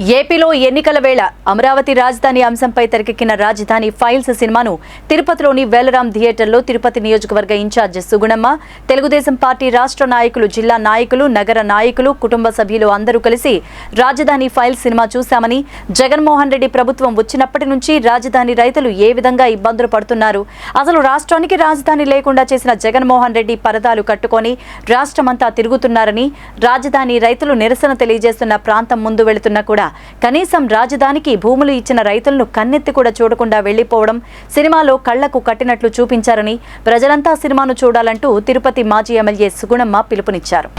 ఏపీలో ఎన్నికల వేళ అమరావతి రాజధాని అంశంపై తెరకెక్కిన రాజధాని ఫైల్స్ సినిమాను తిరుపతిలోని వేలరాం థియేటర్లో తిరుపతి నియోజకవర్గ ఇన్ఛార్జ్ సుగుణమ్మ తెలుగుదేశం పార్టీ రాష్ట్ర నాయకులు జిల్లా నాయకులు నగర నాయకులు కుటుంబ సభ్యులు అందరూ కలిసి రాజధాని ఫైల్స్ సినిమా చూశామని జగన్మోహన్ రెడ్డి ప్రభుత్వం వచ్చినప్పటి నుంచి రాజధాని రైతులు ఏ విధంగా ఇబ్బందులు పడుతున్నారు? అసలు రాష్ట్రానికి రాజధాని లేకుండా చేసిన జగన్మోహన్ రెడ్డి పరదాలు కట్టుకొని రాష్ట్రమంతా తిరుగుతున్నారని రాజధాని రైతులు నిరసన తెలియజేస్తున్న ప్రాంతం ముందు వెళుతున్నా కూడా కనీసం రాజధానికి భూములు ఇచ్చిన రైతులను కన్నెత్తి కూడా చూడకుండా వెళ్ళిపోవడం సినిమాలో కళ్ళకు కట్టినట్లు చూపించారని ప్రజలంతా సినిమాను చూడాలంటూ తిరుపతి మాజీ ఎమ్మెల్యే సుగుణమ్మ పిలుపునిచ్చారు.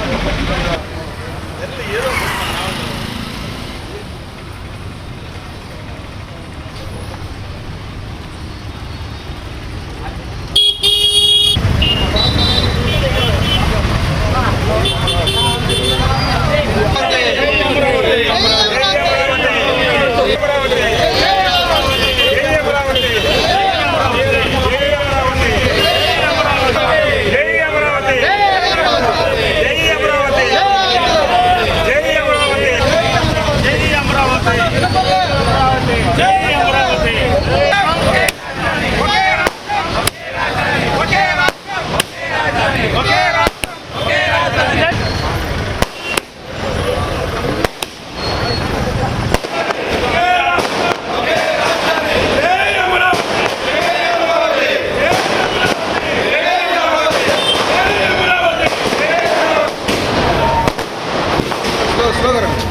los.